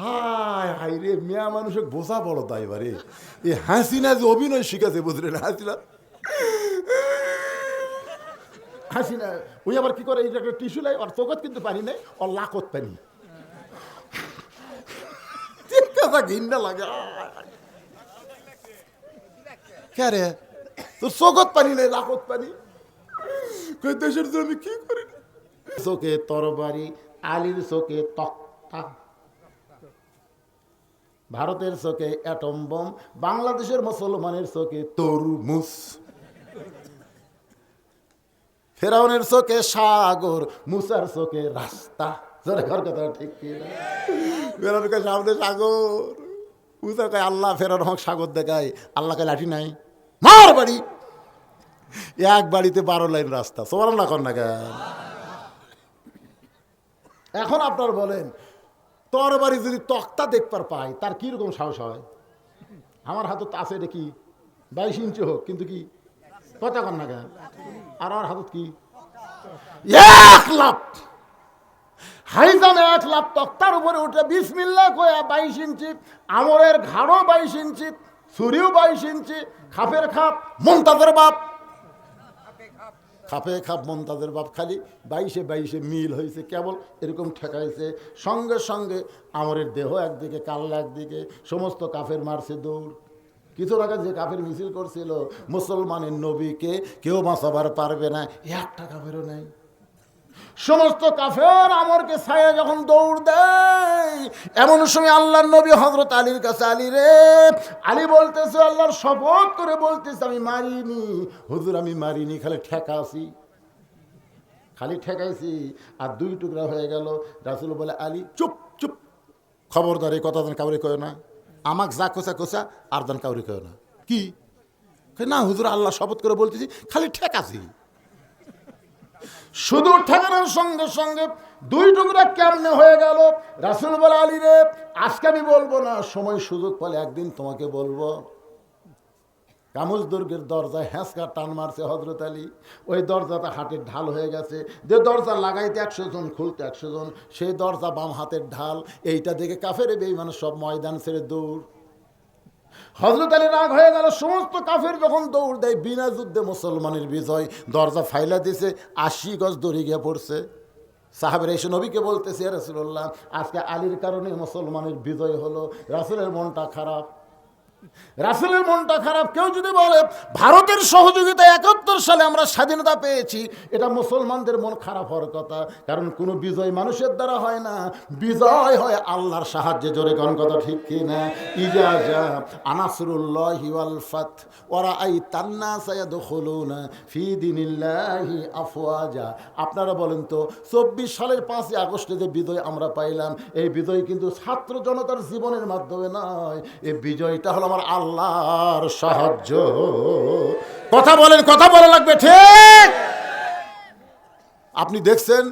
হায় high রে, মেয়া মানুষের বোঝা বড় তাই বারে এ হাসিনা যে অভিনয় শিখাছে বুঝলেন হাসিনা? হাসিনা, ওই আবার কি করে যে একটা টিস্যু লাই, ওর চোখত কিন্তু পানি নেই, ওর লাকত পানি। ঘিন্না লাগে কে রে? তোর চোখত পানি নেই লাকত পানি? দেশের জন্য কি করি? চোখে তরবারি, আলির চোখে তক্তা। ভারতের চোখে অ্যাটম বোম, বাংলাদেশের মুসলমানের চোখে তরমুজ। ফেরাউনের চোখে সাগর, মুসার চোখে রাস্তা। আল্লাহ সাগর দেখায়। আল্লাহকে লাঠি নাই। মার বাড়ি। এক বাড়িতে বারো লাইন রাস্তা। কর না কেন? এখন আপনার বলেন তরবারি যদি তক্তা দেখবার পায়, তার কীরকম সাহস হয়? আমার হাতত আছে এটা কি? বাইশ ইঞ্চি হোক, কিন্তু কি? কথা কর না কেন? আর আমার হাতত কি? এক লাখ হাইজামে এক লাখ তক্তার উপরে উঠে বিসমিল্লা কয়া বাইশ ইঞ্চি, আমরের ঘাড়ও বাইশ ইঞ্চি, ছুরিও বাইশ ইঞ্চি, খাপের খাপ মন্তাদের বাপ। খাপে খাপ মন তাদের বাপ খালি, বাইশে বাইশে মিল হয়েছে কেবল, এরকম ঠেকাইছে। সঙ্গে সঙ্গে আমরের দেহ একদিকে কাল্লা একদিকে, সমস্ত কাফের মারছে দৌড়। কিছু আগে যে কাফের মিছিল করছিল, মুসলমানের নবীকে কেউ বাঁচাবার পারবে না, একটা কাফেরও নেই। সমস্ত কাফের আমরকে ছায়া যখন দৌড় দেয়, এমন সময় আল্লাহর নবী হজরত আলীর কাছে, আলী রে, আলী বলতেছে, আল্লাহর শপথ করে বলতেছে, আমি মারিনি। হুজুর, আমি মারিনি, খালি ঠেকাছি। খালি ঠেকাইছি, আর দুই টুকরা হয়ে গেল। রাসুল বলে, আলী, চুপ চুপ। খবরদার, এই কথা যেন কাউরে কয় না। আমাক যা কোসা কোসা আর যেন কাউরে কয় না। কি? না, হুজুর, আল্লাহ শপথ করে বলতেছি, খালি ঠেকাছি। শুধু ঠেকানোর সঙ্গে সঙ্গে দুই টুকরা কেমনে হয়ে গেল? রাসুল বলে, আলী রে, আজকে আমি বলব না, সময় সুযোগ পেলে একদিন তোমাকে বলব। কামুজ দুর্গের দরজায় হ্যাঁসকা টান মারছে হজরত আলী। ওই দরজাটা হাতের ঢাল হয়ে গেছে। যে দরজা লাগাইতে একশো জন, খুলতে একশো জন, সেই দরজা বাম হাতের ঢাল। এইটা দেখে কাফের বেইমান সব ময়দান ছেড়ে দৌড় হজরত আলী রাগ হয়ে গেল, সমস্ত কাফের যখন দৌড় দেয়, বিনা যুদ্ধে মুসলমানের বিজয়, দরজা ফাইলা দিছে, আশি গজ দড়ি গিয়ে পড়ছে। সাহাবের এসে নবীকে বলতেছে রাসুল্লাহ আজকে আলীর কারণে মুসলমানের বিজয় হলো, রাসুলের মনটা খারাপ। রাসেলের মনটা খারাপ, কেউ যদি বলে, ভারতের সহযোগিতায় একাত্তর সালে আমরা স্বাধীনতা পেয়েছি, এটা মুসলমানদের মন খারাপ হওয়ার কথা। কারণ কোনো বিজয় মানুষের দ্বারা হয় না। বিজয় হয় আল্লাহর সাহায্যে, জোরে কোন কথা ঠিক কি না? ইজাজা আনাসরুল্লাহ ওয়াল ফাত ওরা আই তান্না সায়াদখুলুনা ফি দিনিল্লাহি আফওয়াজা। আপনারা বলেন তো, চব্বিশ সালের পাঁচই আগস্টে যে বিজয় আমরা পাইলাম, এই বিজয় কিন্তু ছাত্র জনতার জীবনের মাধ্যমে নয়। এই বিজয়টা হলো আমার আল্লাহর সাহায্য। কথা বলেন কথা বলা লাগবে ঠিক? আপনি দেখছেন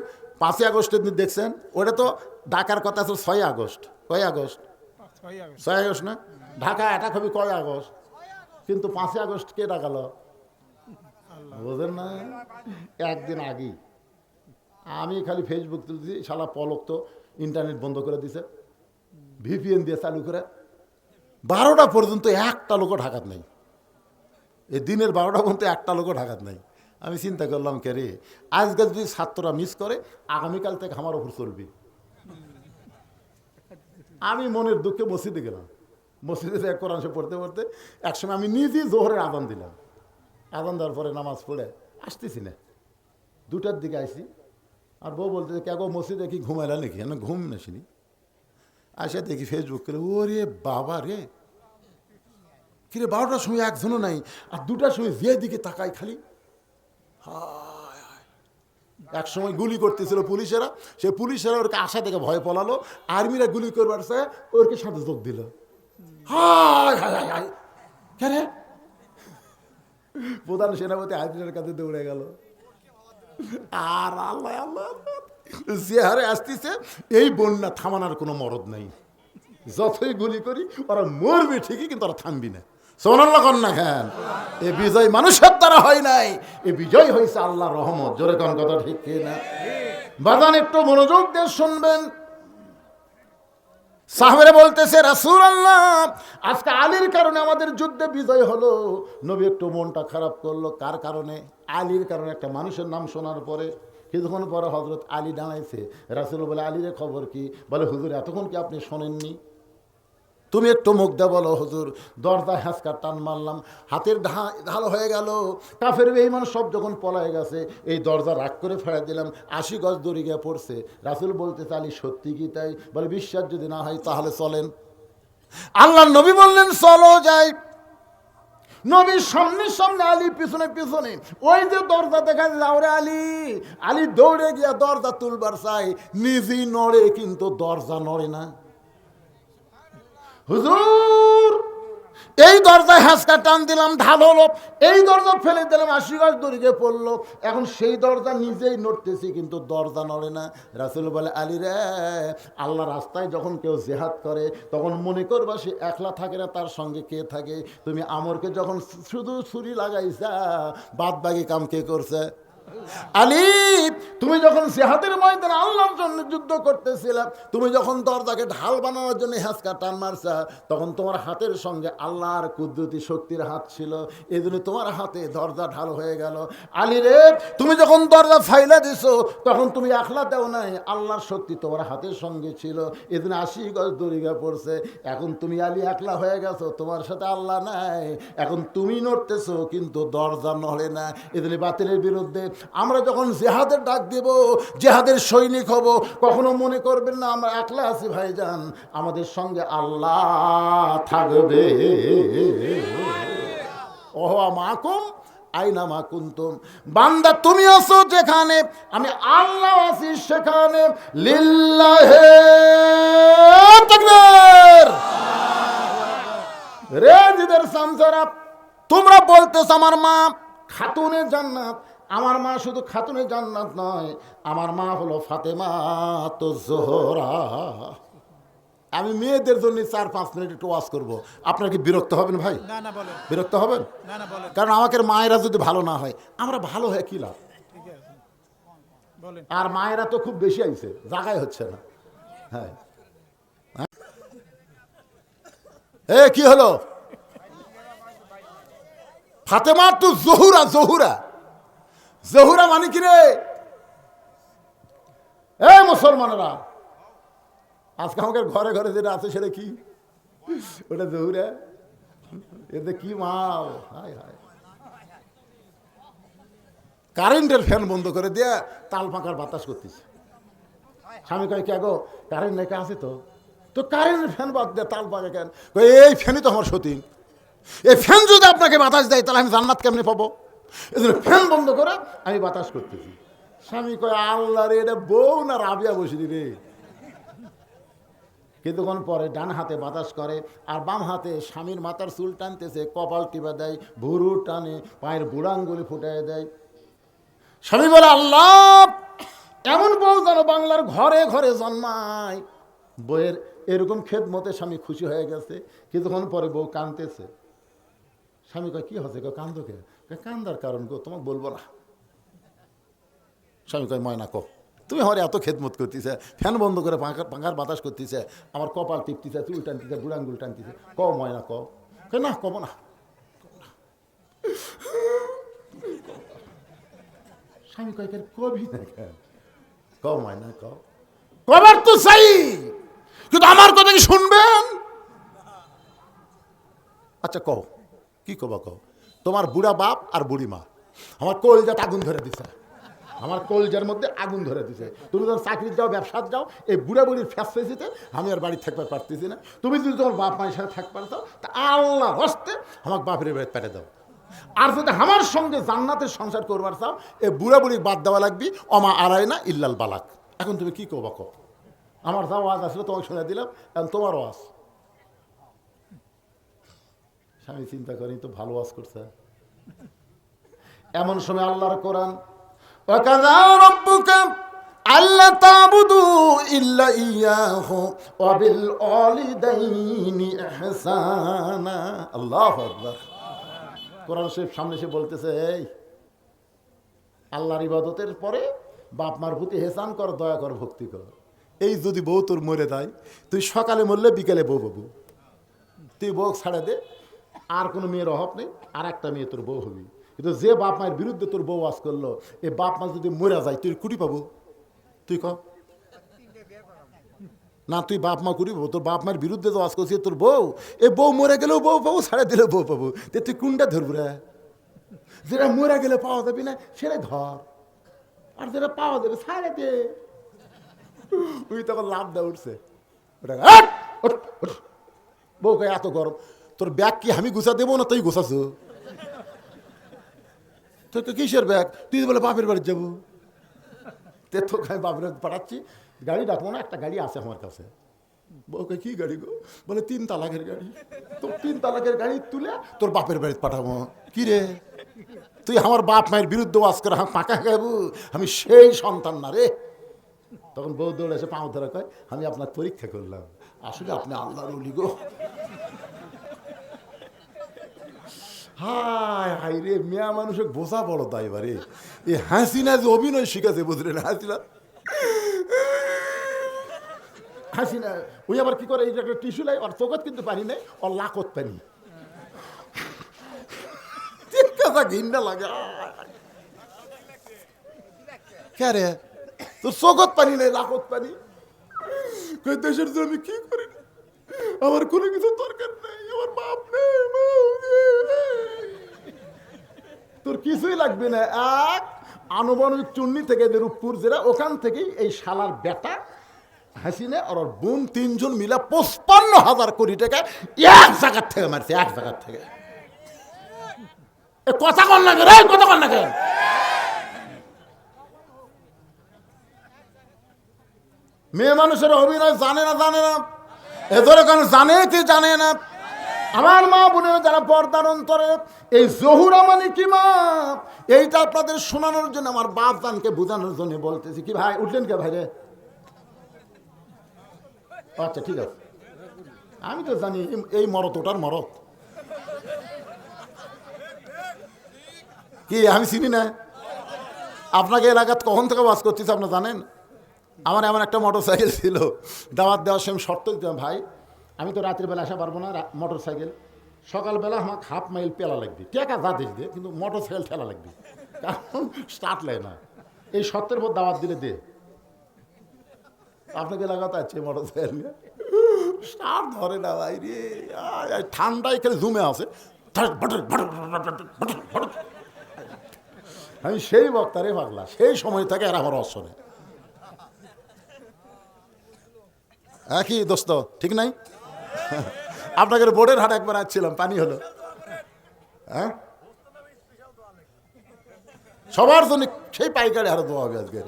পাঁচই আগস্টের দিন দেখছেন ওটা তো ঢাকার কথা ছিল ছয় আগস্ট। কয় আগস্ট। ছয় আগস্ট। না? ঢাকা এটা খুবই কয় আগস্ট? কিন্তু পাঁচই আগস্ট কে ডাকালো বোঝেন না? একদিন আগেই। আমি খালি ফেসবুক তুলছি শালা পলক তো ইন্টারনেট বন্ধ করে দিছে। ভিপিএন দিয়ে চালু করে। বারোটা পর্যন্ত একটা লোকও ঢাকাত নাই। এই দিনের বারোটা পর্যন্ত একটা লোকও ঢাকাত নাই। আমি চিন্তা করলাম, কে রে? আজকে যদি ছাত্ররা মিস করে, আগামীকাল থেকে আমার ওপর চলবে। আমি মনের দুঃখে মসজিদে গেলাম। মসজিদে এক কোরআন শরীফ পড়তে পড়তে একসময় আমি নিজেই জোহরের আদান দিলাম। আদান দেওয়ার পরে নামাজ পড়ে আসতেছি না। দুটার দিকে আইসি আর বউ বলতে কে গো, মসজিদে কি ঘুমাইলা নাকি? ঘুম নাসিনি আসে দেখি ফেসবুক করে ওরে বাবা রে। কিরে, বারোটার সময় একজনও নাই, আর দুটার সময় যে দিকে তাকাই খালি। এক সময় গুলি করতেছিল পুলিশেরা, সে পুলিশেরা ওরকে আশা থেকে ভয় পলালো, আর্মিরা গুলি করবার সে ওরকে সাথে যোগ দিল। হায় প্রধান সেনাপতি আর্মির কাছে দৌড়ে গেল। আর আল্লাহ আল্লাহ। যে হারে আসতেছে, এই বন্যা থামানোর কোনো মরদ নাই। যতই গুলি করি, ওরা মরবে ঠিকই, কিন্তু ওরা থামবি না। সোনাল্লা কন্যা খান এ বিজয় মানুষের দ্বারা হয় নাই। এ বিজয় হয়েছে আল্লাহ রহমত। জোরে কোন কথা ঠিক না? বাদান একটু মনোযোগ দিয়ে শুনবেন। সাহাবেরা বলতেছে রাসূল আল্লাহ আজকে আলীর কারণে আমাদের যুদ্ধে বিজয় হলো। নবী একটু মনটা খারাপ করল। কার কারণে? আলীর কারণে একটা মানুষের নাম শোনার পরে। কিছুক্ষণ পরে হজরত আলী দাঁড়াইছে। রাসূল বলে, আলীর খবর কি? বলে, হুজুর, এতক্ষণ কি আপনি শোনেননি? তুমি একটু মুখ দে বলো, হুজুর। দরজা হ্যাঁচকা টান মারলাম, হাতের ঢা, ঢাল হয়ে গেল। কাফের বেইমান সব যখন পলায় গেছে, এই দরজা রাগ করে ফেলে দিলাম, আশি গজ দড়ি গিয়ে পড়ছে। রাসুল বলতে চালি সত্যি কি তাই? বলে, বিশ্বাস যদি না হয় তাহলে চলেন। আল্লাহ নবী বললেন, চলো যাই। নবীর সামনে সামনে আলী, পিছনে পিছনে। ওই যে দরজা দেখা যাওরে আলী আলী দৌড়ে গিয়া দরজা তুলবার চাই নিজেই নড়ে কিন্তু দরজা নড়ে না। হুজুর! এই দরজায় হ্যাঁচকা টান দিলাম, ঢাল হলো। এই দরজা ফেলে দিলাম, আশি গাছ দড়িকে পড়ল। এখন সেই দরজা নিজেই নড়তেছি, কিন্তু দরজা নড়ে না। রাসুল বলে, আলী রে, আল্লাহ রাস্তায় যখন কেউ জেহাদ করে, তখন মনে করবা সে একলা থাকে না, তার সঙ্গে কে থাকে? তুমি আমরকে যখন শুধু ছুরি লাগাইছা বাদ বাকি কাম কে করছে? আলী তুমি যখন জেহাদের ময়দানে আল্লাহর জন্য যুদ্ধ করতেছিলে, তুমি যখন দরজাকে ঢাল বানানোর জন্য হ্যাঁচকা টান মারছা, তখন তোমার হাতের সঙ্গে আল্লাহর কুদরতি শক্তির হাত ছিল। এই তোমার হাতে দরজা ঢাল হয়ে গেল। আলী রে তুমি যখন দরজা ফাইলা দিছো, তখন তুমি আখলা দেও নাই, আল্লাহর শক্তি তোমার হাতের সঙ্গে ছিল। জন্য আশি গজ দরিগা পড়ছে। এখন তুমি আলী একলা হয়ে গেছো, তোমার সাথে আল্লাহ নাই। এখন তুমি নড়তেছো, কিন্তু দরজা নড়ে না। এদিনে বাতিলের বিরুদ্ধে আমরা যখন জেহাদের ডাক দেব, জেহাদের সৈনিক হব, কখনো মনে করবেন না, আমরা একলা আছি ভাইজান, আমাদের সঙ্গে আল্লাহ থাকবে। ওহ, মাকুম, আইনা মা বান্দা, তুমি আছো যেখানে, আমি আল্লাহ আছি সেখানে। লিল্লাহে তাকবীর। রে, জিদের সামসারা, তোমরা বলতেছ আমার মা খাতুনে জান্নাত আমার মা শুধু খাতুনে জান্নাত নয় আমার মা হলো ফাতেমা তো জোহরা। আমি মেয়েদের জন্য চার পাঁচ মিনিট একটু ওয়াজ করব। আপনার কি বিরক্ত হবেন ভাই? বিরক্ত হবেন? কারণ আমাকে মায়েরা যদি ভালো না হয় আমরা ভালো হয়ে কি লাভ? আর মায়েরা তো খুব বেশি আইছে জাগাই হচ্ছে না। হ্যাঁ। হ্যাঁ? এ কি হলো? ফাতেমা তো জহুরা জহুরা। জহুরা মানে কি রে? এ মুসলমানেরা, আজকে আমাকে ঘরে ঘরে যেটা আছে সেটা কি? ওটা জহুরা? এতে কি মাল? হায় হায়। কারেন্টের ফ্যান বন্ধ করে দিয়ে তাল পাকার বাতাস করতেছে। স্বামী কয়, কে গো কারেন্ট নাকি আছে তো? তো কারেন্টের ফ্যান বাদ দিয়ে তাল পাকা কেন? এই ফ্যানই তো আমার সতীন। এই ফ্যান যদি আপনাকে বাতাস দেয়, তাহলে আমি জান্নাত কেমনে পাবো? এজন্য ফ্যান বন্ধ করে আমি বাতাস করতেছি। স্বামী কয় আল্লাহ রে এটা বউ না রাবিয়া বসিনি রে? কিছুক্ষণ পরে ডান হাতে বাতাস করে আর বাম হাতে স্বামীর মাথার চুল টানতেছে কপাল টিপা দেয় ভুরু টানে পায়ের বুড়াঙ্গুলি ফুটায় দেয়। স্বামী বলে আল্লাহ এমন বউ যেন বাংলার ঘরে ঘরে জন্মায়। বইয়ের এরকম খেদ মতে স্বামী খুশি হয়ে গেছে। কিছুক্ষণ পরে বউ কাঁদতেছে। স্বামী কয় কি হচ্ছে কয় কান্দো কে কয়, কান্দার কারণ গো? তোমাকে বলব না। স্বামী কয়, ময়না, কো। তুমি আমার এত খেদমত করতেছে, ফ্যান বন্ধ করে পাঙ্কার পাঙ্কার বাতাস করতেছে, আমার কপাল টিপতেছে, চুল টানতেছে বুড়াঙ্গুল টানতেছে। ক ময়না ক না, কব না। স্বামী কয় "কেন কবি না ক ময়না ক কবার তো চাই, কিন্তু আমার কথা কি শুনবেন? আচ্ছা কও। কি কবা, কও? তোমার বুড়া বাপ আর বুড়ি মা। আমার কলজাত আগুন ধরে দিছে। আমার কলজার মধ্যে আগুন ধরে দিছে। তুমি যখন চাকরি যাও ব্যবসার যাও এই বুড়া বুড়ির ফ্যাসিতে আমি আর বাড়ি থাকতে পারতেছি না। তুমি যদি তোমার বাপ মায়ের সাথে থাকতে পারতো তা আল্লাহ হস্তে আমাকে বাপের বাড়ি পেটে দাও। আর যদি আমার সঙ্গে জান্নাতের সংসার করবার চাও, এই বুড়া বুড়ি বাদ দেওয়া লাগবি, অমা আড়াই না ইল্লাল বালাক। এখন তুমি কি করবা কো আমার যা ওয়াজ আসলে, তোমাকে শুনে দিলাম, এখন তোমার ওয়াজ। স্বামী চিন্তা করি তো ভালো আজ করছে। এমন সময় আল্লাহর কোরআন আল্লাহ ইল্লা সামনে বলতেছে আল্লাহর ইবাদতের পরে বাপ মার প্রতি হেসান কর, দয়া কর, ভক্তি কর। এই যদি বউ তোর মরে দেয় তুই সকালে মরলে বিকেলে বউ বাবু তুই বউ ছাড়া দে আর কোনো মেয়ের অভাব নেই আর একটা মেয়ে তোর বউ হবি। কিন্তু যে বাপ মায়ের বিরুদ্ধে তোর বউ আস করল এই বাপ মা যদি মরা যায় তুই কুটি পাবো? তুই ক? না তুই বাপ মা করি তোর বাপ মায়ের বিরুদ্ধে তো আস করছিস তোর বউ? এ বউ মরে গেলেও বউ পাবো ছাড়া দিলেও বউ পাবো। তে তুই কোনটা ধরবো রে? যেটা মরে গেলে পাওয়া যাবে না সেটা ধর। আর যেটা পাওয়া যাবে ছাড়ে দে। ওই তখন লাভ দেওয়া উঠছে। ওটা হাট! ওঠ, ওঠ। বউ এত গরম। তোর ব্যাগ কি আমি গুছা দেবো না তুই গুছাছো তোর কিসের ব্যাগ? তুই বলে বাপের বাড়ি যাব। তে তো আমি বাপের পাঠাচ্ছি। গাড়ি ডাকবো না, একটা গাড়ি আছে আমার কাছে। বউকে, কি গাড়ি গো? বলে, তিন তালাকের গাড়ি। তো তিন তালাকের গাড়ি তুলে তোর বাপের বাড়ি পাঠাবো। কি রে? তুই আমার বাপ মায়ের বিরুদ্ধে ওয়াজ করে হাঁ পাকা খাব? আমি সেই সন্তান না রে? তখন বউ দৌড়ে এসে পাও ধরে কয়, আমি আপনার পরীক্ষা করলাম। আসলে আপনি আল্লাহর অলি গো। হায় হাই রে, মেয়া মানুষের বোঝা বড় তাই বারে এ হাসিনা যে অভিনয় শিখেছে, বুঝলেন হাসিনা? হাসিনা, ওই আবার কি করে, এই একটা টিস্যু লাই, ওর চোখত কিন্তু পানি নেই, ওর লাকত পানি। ঘিন্না লাগে কে রে? তোর চোখত পানি নেই লাকত পানি। দেশের জন্য কি করি? আমার কোনো কিছু দরকার নেই, আমার বাপ নেই। তোর কিছুই লাগবে না। এক আনুমানিক চুন্নি থেকে যে রূপপুর জেলা, ওখান থেকেই এই শালার বেটা, হাসিনে আর ওর বোন তিনজন মিলে পঁচপান্ন হাজার কোটি টাকা এক জায়গার থেকে মারছে, এক জায়গার থেকে। কথা কেন এই কথা কর না কেন? মেয়ে মানুষের অভিনয় জানে না জানে না। এদের কারণ জানে কি জানে না। আমার মা বোনের যারা পর্দার অন্তরে, এই জহুরা মানে কি মা? এইটা আপনাদের শোনানোর জন্য আমার বাপ দানকে বোঝানোর জন্য বলতেছি। কি ভাই, উঠলেন কে ভাই রে আচ্ছা ঠিক আছে। আমি তো জানি, এই- মরত, ওটার মরত। কি, আমি চিনি না? আপনাকে এলাকাত কখন থেকে বাস করতেছি, আপনি জানেন? আমার এমন একটা মোটর সাইকেল ছিল। দাওয়াত দেওয়ার সময় শর্ত দিতাম, ভাই আমি তো রাত্রিবেলা বেলা আসা পারব না মোটর সাইকেল সকালবেলা আমাকে হাফ মাইল পেলা লাগবে। টেকা যা দিস দে, কিন্তু মোটর সাইকেল ঠেলা লাগবে। কারণ স্টার্ট লাগে না। এই সত্যের পর দাওয়াত দিলে দে। আপনাকে এলাকাতে আছে মোটর সাইকেল নিয়ে। স্টার্ট ধরে না ভাই রে। ঠান্ডায় এখানে জুমে আছে। আমি সেই বক্তারে পাগলা। সেই সময় থেকে আর আমার অসনে একই দোস্ত, ঠিক নাই? আপনাকে বোর্ডের হাট একবার আসছিলাম, পানি হলো। হ্যাঁ? সবার জন্য সেই পাইকারি হারে দেওয়া হবে আজকে।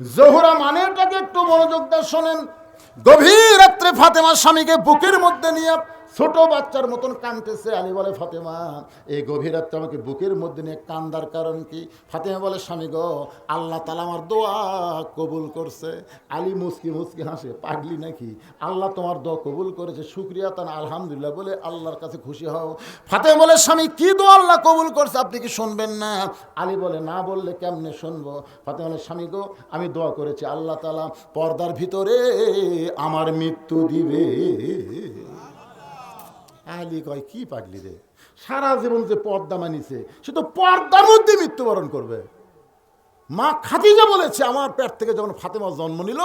জহুরা মানেটাকে একটু মনোযোগ দিয়ে শোনেন। গভীর রাত্রে ফাতেমার স্বামীকে বুকের মধ্যে নিয়ে ছোট বাচ্চার মতন কানতেছে। আলী বলে, ফাতেমা, এই গভীর রাত্রে আমাকে বুকের মধ্যে নিয়ে কান্দার কারণ কি? ফাতেমা বলে, স্বামী গো, আল্লাহ তালা আমার দোয়া কবুল করছে। আলী মুসকি মুসকি হাসে, পাগলি নাকি? আল্লাহ তোমার দোয়া কবুল করেছে, শুক্রিয়া তান, আলহামদুলিল্লাহ। বলে, আল্লাহর কাছে খুশি হও। ফাতেমা বলে, স্বামী, কি দোয়া আল্লাহ কবুল করছে আপনি কি শুনবেন না? আলী বলে, না বললে কেমনে শুনব? ফাতেমা বলে, স্বামী গো, আমি দোয়া করেছি, আল্লাহ তালা পর্দার ভিতরে আমার মৃত্যু দিবে। আলী কয় কি পাগলি রে? সারা জীবন যে পর্দা মানিছে, সে তো পর্দার মধ্যে মৃত্যুবরণ করবে। মা খাদিজা বলেছে, আমার পেট থেকে যখন ফাতেমা জন্ম নিল,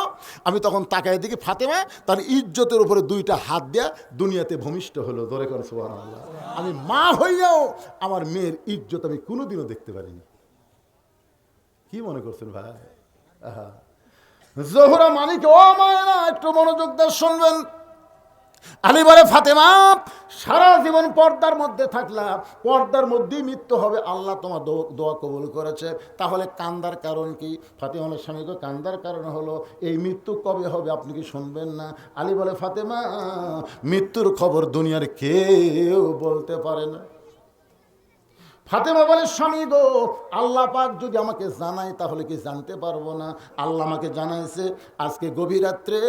আমি তখন তাকায় দেখি ফাতেমা, তার ইজ্জতের উপরে দুইটা হাত দেয়া দুনিয়াতে ভূমিষ্ঠ হলো। ধরে করে আল্লাহ আমি মা হইয়াও আমার মেয়ের ইজ্জত আমি কোনোদিনও দেখতে পারিনি। কি মনে করছেন ভাই? আহা। জোহরা মানিক, ও মায়েরা, একটু মনোযোগ দিয়ে শুনবেন। আলী বলে, ফাতেমা, সারা জীবন পর্দার মধ্যে থাকলাম পর্দার মধ্যেই মৃত্যু হবে। আল্লাহ তোমার দোয়া কবুল করেছে। তাহলে কান্দার কারণ কি? ফাতেমা স্বামীকে কান্দার কারণ হলো, এই মৃত্যু কবে হবে আপনি কি শুনবেন না? আলী বলে, ফাতেমা, মৃত্যুর খবর দুনিয়ার কেউ বলতে পারে না। ফাতেমা বলে, স্বামী গো, আল্লাহ পাক যদি আমাকে জানায়, তাহলে কি জানতে পারব না? আল্লাহ আমাকে জানাইছে, আজকে গভীর রাত্রে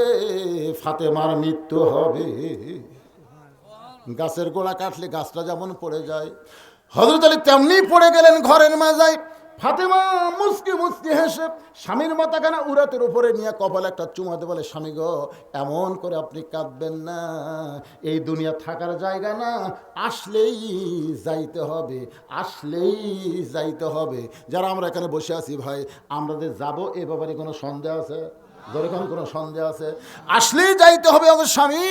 ফাতেমার মৃত্যু হবে। গাছের গোড়া কাটলে গাছটা যেমন পড়ে যায়। হজরত আলী তেমনি পড়ে গেলেন ঘরের মাজায়। ফাতেমা মুসকি মুসকি হেসে স্বামীর মাথাখানা উরাতের উপরে নিয়ে কপালে একটা চুমাতে বলে, স্বামী গো, এমন করে আপনি কাঁদবেন না। এই দুনিয়া থাকার জায়গা না। আসলেই যাইতে হবে, আসলেই যাইতে হবে। যারা আমরা এখানে বসে আছি ভাই, আমরা যে যাব এ ব্যাপারে কোনো সন্দেহ আছে? যেরকম কোনো সন্দেহ আছে, আসলেই যাইতে হবে আমার স্বামী।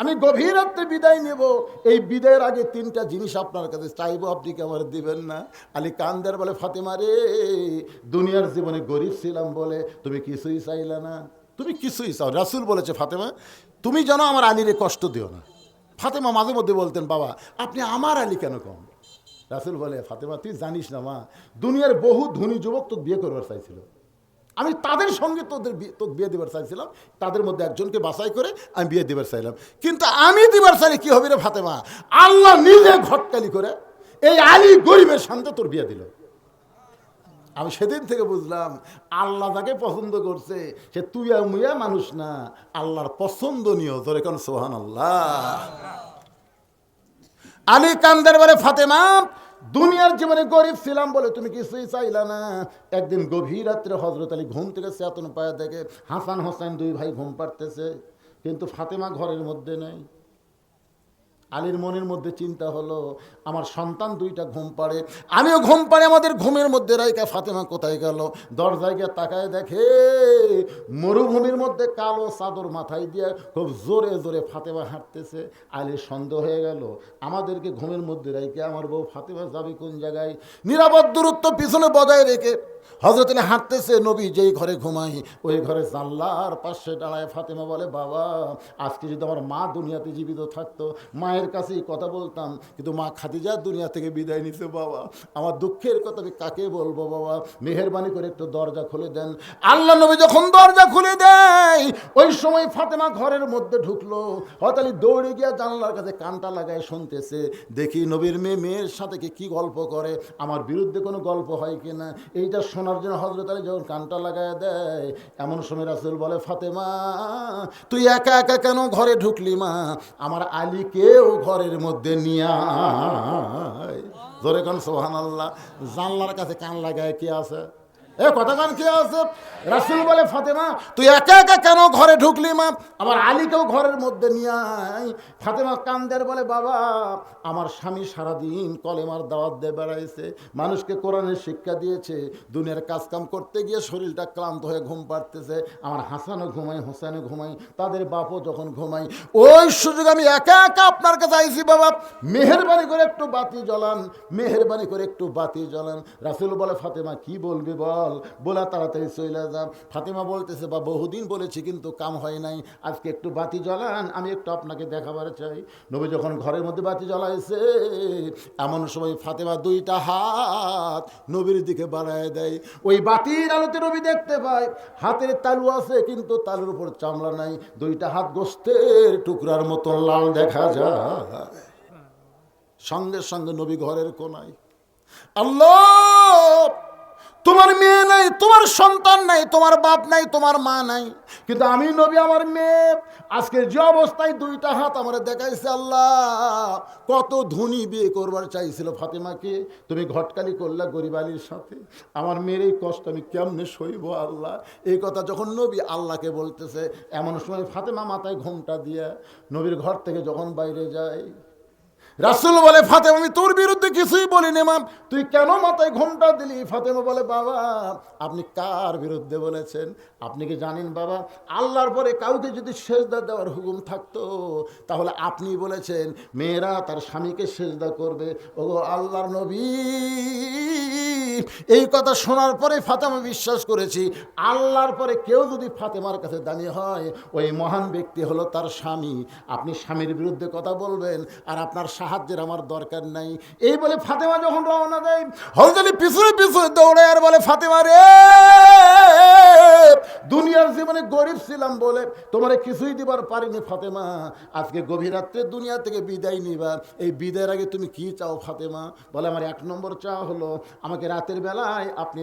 আমি গভীর রাত্রে বিদায় নেব। এই বিদায়ের আগে তিনটা জিনিস আপনার কাছে চাইব, আপনি কি আমার দিবেন না? আলী কান্দার বলে, ফাতেমা রে, দুনিয়ার জীবনে গরিব ছিলাম বলে তুমি কিছুই চাইলে না। তুমি কিছুই চাও। রাসুল বলেছে, ফাতেমা, তুমি যেন আমার আলীরে কষ্ট দিও না। ফাতেমা মাঝে মধ্যে বলতেন, বাবা, আপনি আমার আলী কেন কম? রাসুল বলে, ফাতেমা, তুই জানিস না মা, দুনিয়ার বহু ধনী যুবক তো বিয়ে করবার চাইছিল। আমি তাদের সঙ্গে তোদের তোকে বিয়ে দিবার চাইছিলাম। তাদের মধ্যে একজনকে বাছাই করে আমি বিয়ে দিবার চাইলাম। কিন্তু আমি দিবার চাইলে কি হবে রে ফাতেমা? আল্লাহ নিজে ঘটকালি করে এই আলী গরিবের সামনে তোর বিয়ে দিল। আমি সেদিন থেকে বুঝলাম, আল্লাহ তাকে পছন্দ করছে, সে তুইয়া মুইয়া মানুষ না, আল্লাহর পছন্দনীয় তোর এখন সোহান আল্লাহ আলী কান্দের বলে, ফাতেমা দুনিয়ার জীবনে গরিব ছিলাম বলে তুমি কিছুই চাইলা না। একদিন গভীর রাত্রে হজরত আলী ঘুম থেকে চেতন পায়া দেখে হাসান হোসেন দুই ভাই ঘুম পারতেছে কিন্তু ফাতেমা ঘরের মধ্যে নেই। আলীর মনের মধ্যে চিন্তা হলো, আমার সন্তান দুইটা ঘুম পাড়ে, আমিও ঘুম পাড়ে, আমাদের ঘুমের মধ্যে রাইকা ফাতেমা কোথায় গেল? দরজায় গিয়ে তাকায় দেখে, মরুভূমির মধ্যে কালো চাদর মাথায় দিয়ে খুব জোরে জোরে ফাতেমা হাঁটতেছে। আলীর সন্দেহ হয়ে গেল, আমাদেরকে ঘুমের মধ্যে রাইকে আমার বউ ফাতেমা যাবে কোন জায়গায়? নিরাপদ দূরত্ব পিছনে বজায় রেখে হজরত হাঁটতেছে, নবী, যেই ঘরে ঘুমাই, ওই ঘরে জানলার পাশে দাঁড়ায়। ফাতেমা বলে, বাবা, আজকে যদি আমার মা দুনিয়াতে জীবিত থাকতো, মায়ের কাছেই কথা বলতাম, কিন্তু মা খাদিজা দুনিয়া থেকে বিদায় নিতে বাবা। আমার দুঃখের কথা আমি কাকে বলব বাবা? মেহরবানি করে একটু দরজা খুলে দেন। আল্লাহ নবী যখন দরজা খুলে দেয়, ওই সময় ফাতেমা ঘরের মধ্যে ঢুকলো। হতালি দৌড়ে গিয়া জানলার কাছে কানটা লাগায় শুনতেছে, দেখি নবীর মেয়ে মেয়ের সাথে কি কি গল্প করে, আমার বিরুদ্ধে কোনো গল্প হয় কিনা? এইটা শোনার জন্য হজরত আলী যখন কানটা লাগায় দেয়, এমন সময় রাসুল বলে, ফাতেমা, তুই একা একা কেন ঘরে ঢুকলি মা? আমার আলীকেও ঘরের মধ্যে নিয়ে ধরে কোন সোহান আল্লাহ জানলার কাছে কান লাগায় কি আছে? এ কতক্ষণ কি আছে রাসুল বলে, ফাতেমা, তুই একা একা কেন ঘরে ঢুকলি মা? আমার আলীকেও ঘরের মধ্যে নিয়ে আয়। ফাতেমা কান্দের বলে, বাবা, আমার স্বামী সারাদিন কলেমার দাওয়াত দিয়ে বেড়াইছে। মানুষকে কোরআনের শিক্ষা দিয়েছে। দুনিয়ার কাজকাম করতে গিয়ে শরীরটা ক্লান্ত হয়ে ঘুম পাড়তেছে। আমার হাসানও ঘুমাই হোসেনও ঘুমাই তাদের বাপও যখন ঘুমাই ওই সুযোগ আমি একা একা আপনার কাছে আইছি, বাবা। মেহরবানি করে একটু বাতি জ্বলান, মেহরবানি করে একটু বাতি জ্বলান। রাসুল বলে, ফাতেমা, কি বলবি বল বলা তাড়াতাড়ি চলে যা। ফাতেমা বলতেছে বা বহুদিন বলেছি কিন্তু কাম হয় নাই। আজকে একটু বাতি জ্বালান, আমি একটু আপনাকে দেখাবার চাই। নবী যখন ঘরের মধ্যে বাতি জ্বলাইছে, এমন সময় ফাতেমা দুইটা হাত নবীর দিকে বাড়ায় দেয়। ওই বাতির আলোতে নবী দেখতে পায়, হাতের তালু আছে, কিন্তু তালুর উপর চামড়া নাই। দুইটা হাত গোস্তের টুকরার মতো লাল দেখা যায়। সঙ্গে সঙ্গে নবী ঘরের কোনায়, আল্লাহ তোমার মেয়ে নাই, তোমার সন্তান নাই, তোমার বাপ নাই, তোমার মা নাই। কিন্তু আমি নবী, আমার মেয়ে। আজকে যে অবস্থায় দুইটা হাত আমার দেখাইছে আল্লাহ। কত ধনী বিয়ে করবার চাইছিল ফাতেমাকে। তুমি ঘটকালি করলা গরিব আলীর সাথে। আমার মেয়ের এই কষ্ট আমি কেমনে সইব আল্লাহ? এই কথা যখন নবী আল্লাহকে বলতেছে, এমন সময় ফাতেমা মাথায় ঘোমটা দিয়ে নবীর ঘর থেকে যখন বাইরে যায় রাসুল বলে, ফাতেমা, আমি তোর বিরুদ্ধে কিছুই বলিনি মাম তুই কেন মাথায় ঘোমটা দিলি? ফাতেমা বলে, বাবা, আপনি কার বিরুদ্ধে বলেছেন? আপনি কি জানেন, বাবা, আল্লাহর পরে কাউকে যদি সেজদা দেওয়ার হুকুম থাকতো, তাহলে আপনি বলেছেন, মেয়েরা তার স্বামীকে সেজদা করবে। ও আল্লাহর নবী! এই কথা শোনার পরে ফাতেমা বিশ্বাস করেছি, আল্লাহর পরে কেউ যদি ফাতেমার কাছে দাঁড়িয়ে হয়, ওই মহান ব্যক্তি হলো তার স্বামী। আপনি স্বামীর বিরুদ্ধে কথা বলবেন, আর আপনার সাহায্যের আমার দরকার নাই। এই বলে ফাতেমা যখন রওনা দেয়, হরজালি পিছনে পিছনে দৌড়ে আর বলে, ফাতেমা রে দুনিয়ার জীবনে গরিব ছিলাম বলে তোমার কিছুই দিবার পারিনি, ফাতেমা। আজকে গভীর রাত্রে দুনিয়া থেকে বিদায় নিবা। এই বিদায়ের আগে তুমি কি চাও, ফাতেমা? বলে, আমার এক নম্বর চা হলো, আমাকে রাতের বেলায় আপনি